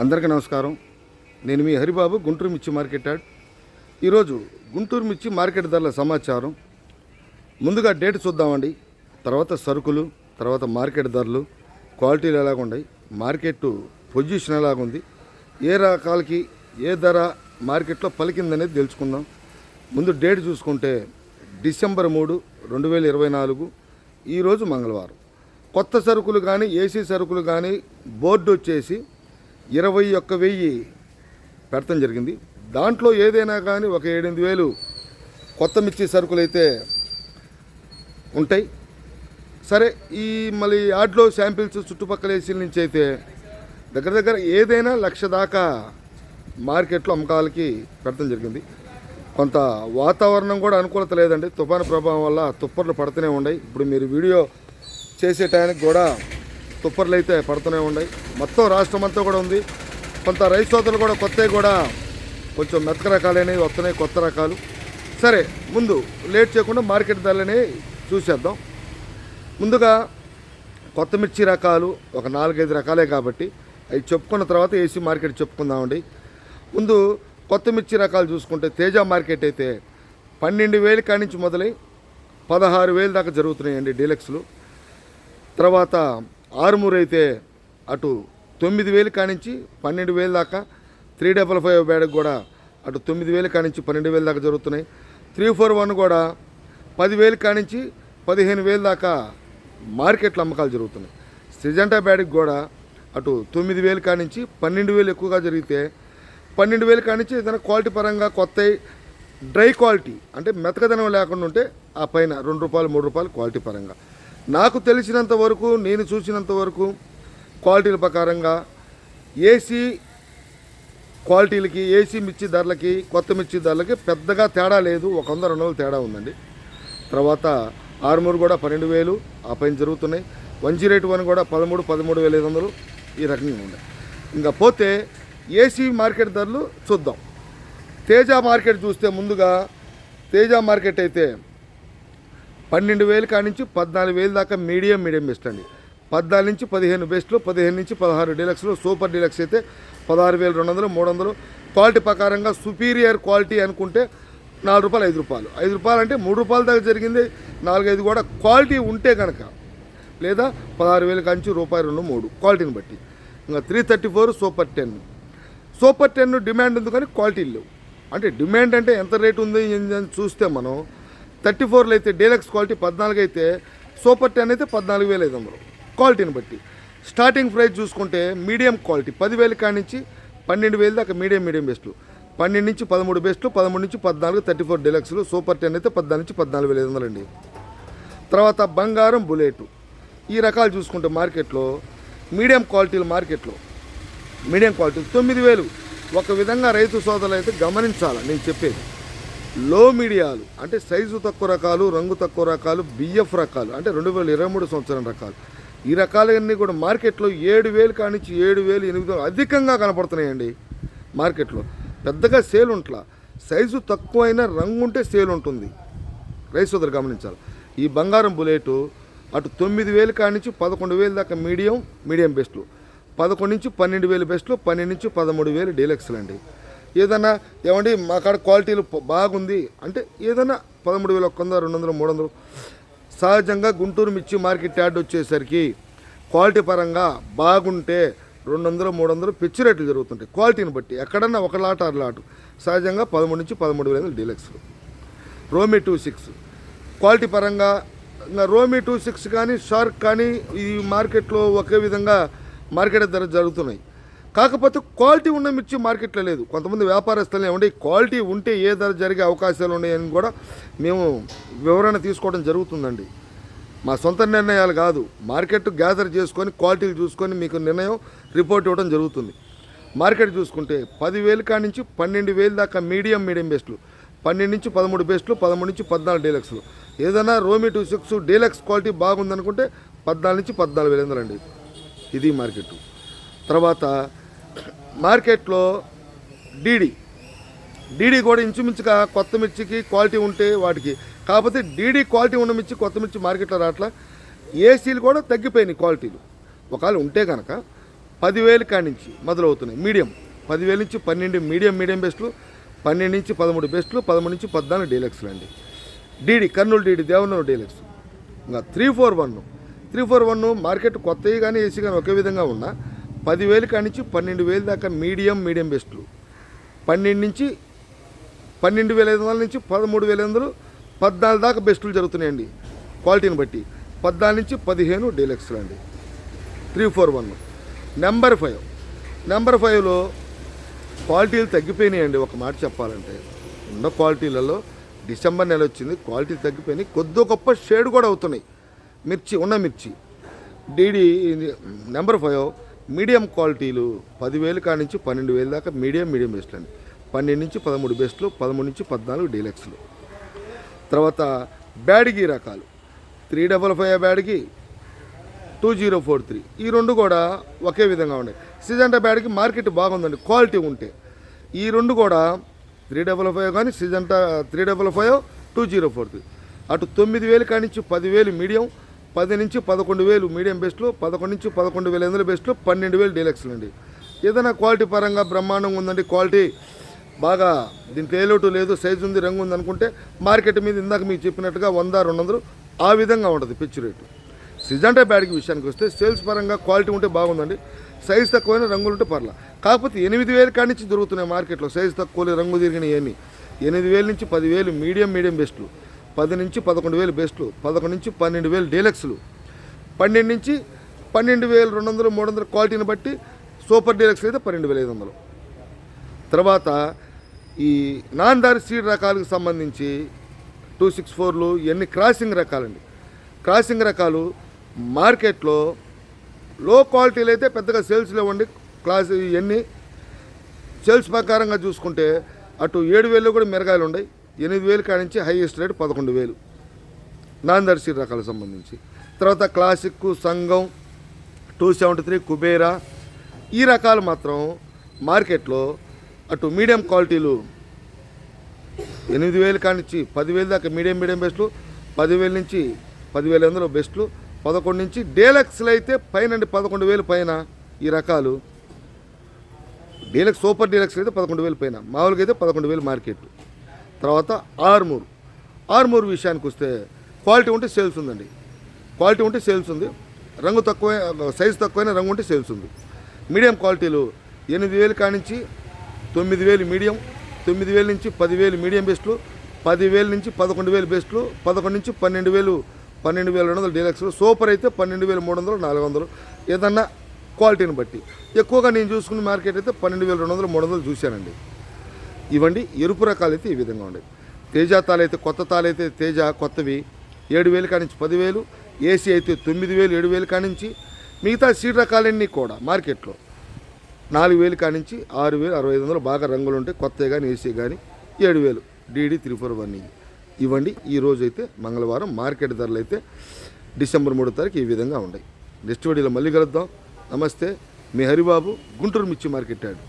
అందరికీ నమస్కారం. నేను మీ హరిబాబు గుంటూరు మిర్చి మార్కెట్ యాడ్. ఈరోజు గుంటూరు మిర్చి మార్కెట్ ధరల సమాచారం. ముందుగా డేట్ చూద్దామండి. తర్వాత సరుకులు తర్వాత మార్కెట్ ధరలు క్వాలిటీలు ఎలాగున్నాయి మార్కెట్ పొజిషన్ ఎలాగుంది ఏ రకాలకి ఏ ధర మార్కెట్లో పలికిందనేది తెలుసుకుందాం. ముందు డేట్ చూసుకుంటే డిసెంబర్ మూడు రెండు వేల ఇరవై నాలుగు ఈరోజు మంగళవారం. కొత్త సరుకులు కానీ ఏసీ సరుకులు కానీ బోర్డు వచ్చేసి ఇరవై ఒక్క వెయ్యి పెడతం జరిగింది. దాంట్లో ఏదైనా కానీ ఒక ఏడెనిమిది వేలు కొత్త మిర్చి సరుకులు అయితే ఉంటాయి. సరే ఈ మళ్ళీ యాడ్లో శాంపిల్స్ చుట్టుపక్కల ఏసీల నుంచి అయితే దగ్గర దగ్గర ఏదైనా లక్ష దాకా మార్కెట్లో అమ్మకాలకి పెడతం జరిగింది. కొంత వాతావరణం కూడా అనుకూలత లేదండి. తుఫాను ప్రభావం వల్ల తుప్పర్లు పడుతూనే ఉన్నాయి. ఇప్పుడు మీరు వీడియో చేసే టైంకి కూడా తుప్పర్లు అయితే పడుతూనే ఉన్నాయి. మొత్తం రాష్ట్రం అంతా కూడా ఉంది. కొంత రైతు సోదరులు కూడా కొత్తవి కూడా కొంచెం మెతక రకాలనేవి వస్తున్నాయి కొత్త రకాలు. సరే ముందు లేట్ చేయకుండా మార్కెట్ ధరలని చూసేద్దాం. ముందుగా కొత్త మిర్చి రకాలు ఒక నాలుగైదు రకాలే కాబట్టి అవి చెప్పుకున్న తర్వాత ఏసీ మార్కెట్ చెప్పుకుందామండి. ముందు కొత్త మిర్చి రకాలు చూసుకుంటే తేజ మార్కెట్ అయితే పన్నెండు వేలు కాడి నుంచి మొదలై పదహారు వేలు దాకా జరుగుతున్నాయండి డీలక్స్లు. తర్వాత ఆరుమూరు అయితే అటు తొమ్మిది వేలు కానించి పన్నెండు వేలు దాకా త్రీ డబల్ ఫైవ్ బ్యాడ్కి కూడా అటు తొమ్మిది వేలు కానించి పన్నెండు వేలు దాకా జరుగుతున్నాయి. త్రీ ఫోర్ వన్ కూడా పదివేలు కానించి పదిహేను వేలు దాకా మార్కెట్లో అమ్మకాలు జరుగుతున్నాయి. సిజంటా బ్యాడ్కి కూడా అటు తొమ్మిది వేలు కానించి పన్నెండు వేలు ఎక్కువగా జరిగితే పన్నెండు వేలు కానించి ఏదైనా క్వాలిటీ పరంగా కొత్త డ్రై క్వాలిటీ అంటే మెతకదనం లేకుండా ఉంటే ఆ పైన రెండు రూపాయలు మూడు రూపాయలు క్వాలిటీ పరంగా. నాకు తెలిసినంత వరకు నేను చూసినంత వరకు క్వాలిటీల ప్రకారంగా ఏసీ క్వాలిటీలకి ఏసీ మిర్చి ధరలకి కొత్త మిర్చి ధరలకి పెద్దగా తేడా లేదు. ఒక వంద రెండు వందలు తేడా ఉందండి. తర్వాత ఆరుమూరు కూడా పన్నెండు వేలు ఆ పైన జరుగుతున్నాయి. వన్ జీరో ఎయిట్ వన్ కూడా పదమూడు పదమూడు వేల ఐదు వందలు ఈ రకంగా ఉన్నాయి ఇంకా పోతే ఏసీ మార్కెట్ ధరలు చూద్దాం. తేజ మార్కెట్ చూస్తే ముందుగా తేజ మార్కెట్ అయితే పన్నెండు వేలు కానించి పద్నాలుగు వేలు దాకా మీడియం మీడియం బెస్ట్ అండి. పద్నాలుగు నుంచి పదిహేను బెస్ట్లు పదిహేను నుంచి పదహారు డీలక్స్లు సూపర్ డీలక్స్ అయితే పదహారు వేలు రెండు వందలు మూడు వందలు. క్వాలిటీ ప్రకారంగా సుపీరియర్ క్వాలిటీ అనుకుంటే నాలుగు రూపాయలు ఐదు రూపాయలు. ఐదు రూపాయలు అంటే మూడు రూపాయల దాకా జరిగింది నాలుగైదు కూడా క్వాలిటీ ఉంటే కనుక లేదా పదహారు వేలు కంచి రూపాయి రెండు మూడు క్వాలిటీని బట్టి. ఇంకా three thirty four super ten. Super ten demand ఉంది కానీ క్వాలిటీ లేవు. అంటే డిమాండ్ అంటే ఎంత రేటు ఉంది అని చూస్తే మనం థర్టీ ఫోర్లో అయితే డీలక్స్ క్వాలిటీ పద్నాలుగు అయితే సూపర్ టెన్ అయితే పద్నాలుగు వేల ఐదు వందలు. క్వాలిటీని బట్టి. స్టార్టింగ్ ప్రైస్ చూసుకుంటే మీడియం క్వాలిటీ పదివేల కాడి నుంచి పన్నెండు వేలు దాకా మీడియం మీడియం బెస్ట్లు పన్నెండు నుంచి పదమూడు బెస్ట్లు పదమూడు నుంచి పద్నాలుగు థర్టీ ఫోర్ డీలక్స్లు సూపర్ టెన్ అయితే పద్నాలుగు నుంచి పద్నాలుగు వేల ఐదు వందలండి. తర్వాత బంగారం బుల్లెట్. ఈ రకాలు చూసుకుంటే మార్కెట్లో మీడియం క్వాలిటీలు మార్కెట్లో మీడియం క్వాలిటీ తొమ్మిది వేలు. ఒక విధంగా రైతు సోదరులు అయితే గమనించాలి నేను చెప్పేది. లో మీడియాలు అంటే సైజు తక్కువ రకాలు రంగు తక్కువ రకాలు బిఎఫ్ రకాలు అంటే రెండు వేల ఇరవై మూడు సంవత్సరం రకాలు. ఈ రకాలన్నీ కూడా మార్కెట్లో ఏడు వేలు కానించి ఏడు వేలు ఎనిమిది వేలు అధికంగా కనపడుతున్నాయండి మార్కెట్లో. పెద్దగా సేల్ ఉంట్లా. సైజు తక్కువైన రంగు ఉంటే సేల్ ఉంటుంది. రైస్ సోదరు గమనించాలి. ఈ బంగారం బుల్లెట్ అటు తొమ్మిది వేలు కానించి పదకొండు వేలు దాకా మీడియం మీడియం బెస్ట్లు. పదకొండు నుంచి పన్నెండు వేలు బెస్ట్లు పన్నెండు నుంచి పదమూడు వేలు డీలక్స్లు అండి ఏదన్నా ఏమండి మా కాడ క్వాలిటీలు బాగుంది అంటే ఏదైనా పదమూడు వేల ఒక్క వంద రెండు వందలు మూడు వందలు. సహజంగా గుంటూరు మిర్చి మార్కెట్ యార్డ్ వచ్చేసరికి క్వాలిటీ పరంగా బాగుంటే రెండు వందలు మూడు వందలు పిచ్చి రేట్లు జరుగుతుంటాయి. క్వాలిటీని బట్టి ఎక్కడన్నా ఒక లాట్ ఆరు లాటు. సహజంగా పదమూడు నుంచి పదమూడు వేల డీలక్స్లు రోమి టూ సిక్స్ క్వాలిటీ పరంగా ఇంకా రోమి టూ సిక్స్ కానీ షార్క్ కానీ ఈ మార్కెట్లో ఒకే విధంగా మార్కెట్ ధర జరుగుతున్నాయి. కాకపోతే క్వాలిటీ ఉన్న మిర్చి మార్కెట్లో లేదు. కొంతమంది వ్యాపారస్తులు ఏమంటే క్వాలిటీ ఉంటే ఏ ధర జరిగే అవకాశాలు ఉన్నాయని కూడా మేము వివరణ తీసుకోవడం జరుగుతుందండి. మా సొంత నిర్ణయాలు కాదు. మార్కెట్ గ్యాదర్ చేసుకొని క్వాలిటీలు చూసుకొని మీకు నిర్ణయం రిపోర్ట్ ఇవ్వడం జరుగుతుంది. మార్కెట్ చూసుకుంటే పదివేలు కాడి నుంచి పన్నెండు వేలు దాకా మీడియం మీడియం బెస్ట్లు. పన్నెండు నుంచి పదమూడు బెస్ట్లు పదమూడు నుంచి పద్నాలుగు డీలక్స్లు. ఏదైనా రోమి టూ సిక్స్ డీలక్స్ క్వాలిటీ బాగుందనుకుంటే పద్నాలుగు నుంచి పద్నాలుగు వేలు వందలండి ఇది మార్కెట్. తర్వాత మార్కెట్లో డీడీ. డీడీ కూడా ఇంచుమించుగా కొత్త మిర్చికి క్వాలిటీ ఉంటే వాటికి. కాకపోతే డీడీ క్వాలిటీ ఉన్న మిర్చి కొత్త మిర్చి మార్కెట్లో రావట్లా. ఏసీలు కూడా తగ్గిపోయినాయి క్వాలిటీలు. ఒకవేళ ఉంటే కనుక పదివేలు కానించి మొదలవుతున్నాయి. మీడియం. పదివేల నుంచి పన్నెండు మీడియం మీడియం బెస్ట్లు పన్నెండు నుంచి పదమూడు బెస్ట్లు పదమూడు నుంచి పద్నాలుగు డీలక్స్లు అండి. DD Kurnool DD Devanur deluxe. ఇంకా three four one. Three four one market కొత్తవి కానీ ఏసీ కానీ ఒకే విధంగా ఉన్నా పదివేలు కానించి పన్నెండు వేలు దాకా మీడియం మీడియం బెస్ట్లు. పన్నెండు నుంచి పన్నెండు వేల ఐదు వందల నుంచి పదమూడు వేల ఐదు వందలు పద్నాలుగు దాకా బెస్టులు జరుగుతున్నాయండి. క్వాలిటీని బట్టి పద్నాలుగు నుంచి పదిహేను డీలక్స్లు అండి. Three four one. Number five. Number ఫైవ్లో క్వాలిటీలు తగ్గిపోయినాయండి. ఒక మాట చెప్పాలంటే ఉన్న క్వాలిటీలలో డిసెంబర్ నెల వచ్చింది క్వాలిటీ తగ్గిపోయినాయి. కొద్ది గొప్ప షేడ్ కూడా అవుతున్నాయి. మిర్చి ఉన్న మిర్చి. DD number five. మీడియం క్వాలిటీలు పదివేలు కాడి నుంచి పన్నెండు వేలు దాకా మీడియం మీడియం బెస్ట్లు అండి. పన్నెండు నుంచి పదమూడు బెస్ట్లు పదమూడు నుంచి పద్నాలుగు డీలక్స్లు. తర్వాత బ్యాడ్గి రకాలు. Three double five Byadgi two zero four three. ఈ రెండు కూడా ఒకే విధంగా ఉన్నాయి. సిజంటా బ్యాడ్కి మార్కెట్ బాగుందండి క్వాలిటీ ఉంటే. ఈ రెండు కూడా త్రీ డబల్ ఫైవ్ కానీ Syngenta three double five two zero four three. అటు తొమ్మిది వేలు కానించి పదివేలు మీడియం పది నుంచి పదకొండు వేలు మీడియం బెస్ట్లు పదకొండు నుంచి పదకొండు వేల ఎనిమిది బెస్ట్లు పన్నెండు వేలు డీలక్స్లు అండి. ఏదైనా క్వాలిటీ పరంగా బ్రహ్మాండంగా ఉందండి క్వాలిటీ బాగా దీంట్లో ఏ లోటు లేదు సైజు ఉంది రంగు ఉంది అనుకుంటే మార్కెట్ మీద ఇందాక మీకు చెప్పినట్టుగా వంద రెండు వందలు ఆ విధంగా ఉంటుంది పిచ్చి రేటు. సిజంటా బ్యాడ్కి విషయానికి వస్తే సేల్స్ పరంగా క్వాలిటీ ఉంటే బాగుందండి సైజు తక్కువైన రంగులు ఉంటే పర్లా. కాకపోతే ఎనిమిది వేలు కాడి నుంచి దొరుకుతున్నాయి మార్కెట్లో సైజు తక్కువ రంగు తిరిగిన ఏమి ఎనిమిది వేల నుంచి పదివేలు మీడియం మీడియం బెస్ట్లు. పది నుంచి పదకొండు వేలు బెస్ట్లు పదకొండు నుంచి పన్నెండు వేలు డీలక్స్లు. పన్నెండు నుంచి పన్నెండు వేలు రెండు వందలు మూడు వందల క్వాలిటీని బట్టి సూపర్ డీలక్స్ అయితే పన్నెండు వేల ఐదు వందలు. తర్వాత ఈ నాందారి సీడ్ రకాలకు సంబంధించి టూ సిక్స్ ఫోర్లు ఇవన్నీ క్రాసింగ్ రకాలండి. క్రాసింగ్ రకాలు మార్కెట్లో లో క్వాలిటీలు అయితే పెద్దగా సేల్స్ లేవండి క్లాస్ ఇవన్నీ. సేల్స్ ప్రకారంగా చూసుకుంటే అటు ఏడు వేలు కూడా మిరగాయలు ఉన్నాయి ఎనిమిది వేలు కానించి హైయెస్ట్ రేట్ పదకొండు వేలు. నాందర్శి రకాలకు సంబంధించి. తర్వాత క్లాసిక్ సంఘం టూ సెవెంటీ త్రీ కుబేరా. ఈ రకాలు మాత్రం మార్కెట్లో అటు మీడియం క్వాలిటీలు ఎనిమిది వేలు కానించి పదివేలు దాకా మీడియం మీడియం బెస్ట్లు పదివేల నుంచి పదివేల వందలు బెస్ట్లు పదకొండు నుంచి డీలక్స్లు అయితే పైన పదకొండు వేలు పైన ఈ రకాలు. డీలక్స్ సూపర్ డీలక్స్ అయితే పదకొండు వేలు పైన. మామూలుగా అయితే పదకొండు వేలు మార్కెట్. తర్వాత ఆర్మూర్. ఆర్మూర్ విషయానికి వస్తే క్వాలిటీ ఉంటే సేల్స్ ఉందండి. క్వాలిటీ ఉంటే సేల్స్ ఉంది. రంగు తక్కువ సైజు తక్కువైన రంగు ఉంటే సేల్స్ ఉంది. మీడియం క్వాలిటీలు ఎనిమిది వేలు కానించి తొమ్మిది వేలు మీడియం తొమ్మిది వేల నుంచి పదివేలు మీడియం బెస్ట్లు పదివేల నుంచి పదకొండు వేలు బెస్ట్లు పదకొండు నుంచి పన్నెండు వేలు పన్నెండు వేల రెండు వందలు డీలక్స్లు. సూపర్ అయితే పన్నెండు వేల మూడు వందలు నాలుగు వందలు. ఏదన్నా క్వాలిటీని బట్టి. ఎక్కువగా నేను చూసుకున్న మార్కెట్ అయితే పన్నెండు వేల రెండు వందలు మూడు వందలు చూశానండి. ఇవ్వండి. ఎరుపు రకాలు అయితే ఈ విధంగా ఉండేవి. తేజ తాలు అయితే కొత్త తాలు అయితే తేజ కొత్తవి ఏడు వేలు కానించి పదివేలు ఏసీ అయితే తొమ్మిది వేలు ఏడు వేలు కానించి మిగతా సీడ్ రకాలన్నీ కూడా మార్కెట్లో నాలుగు వేలు కానించి ఆరు వేలు అరవై ఐదు వందలు బాగా రంగులు ఉంటాయి. కొత్తవి కానీ ఏసీ కానీ ఏడు వేలు. డీడీ త్రీ ఫోర్ వన్ ఇవ్వండి. ఈ రోజు అయితే మంగళవారం మార్కెట్ ధరలు అయితే డిసెంబర్ మూడో తారీఖు ఈ విధంగా ఉన్నాయి నెక్స్ట్ వీడియోలో మళ్ళీ కలుద్దాం. నమస్తే. మీ హరిబాబు గుంటూరు మిర్చి మార్కెట్ యాడ్.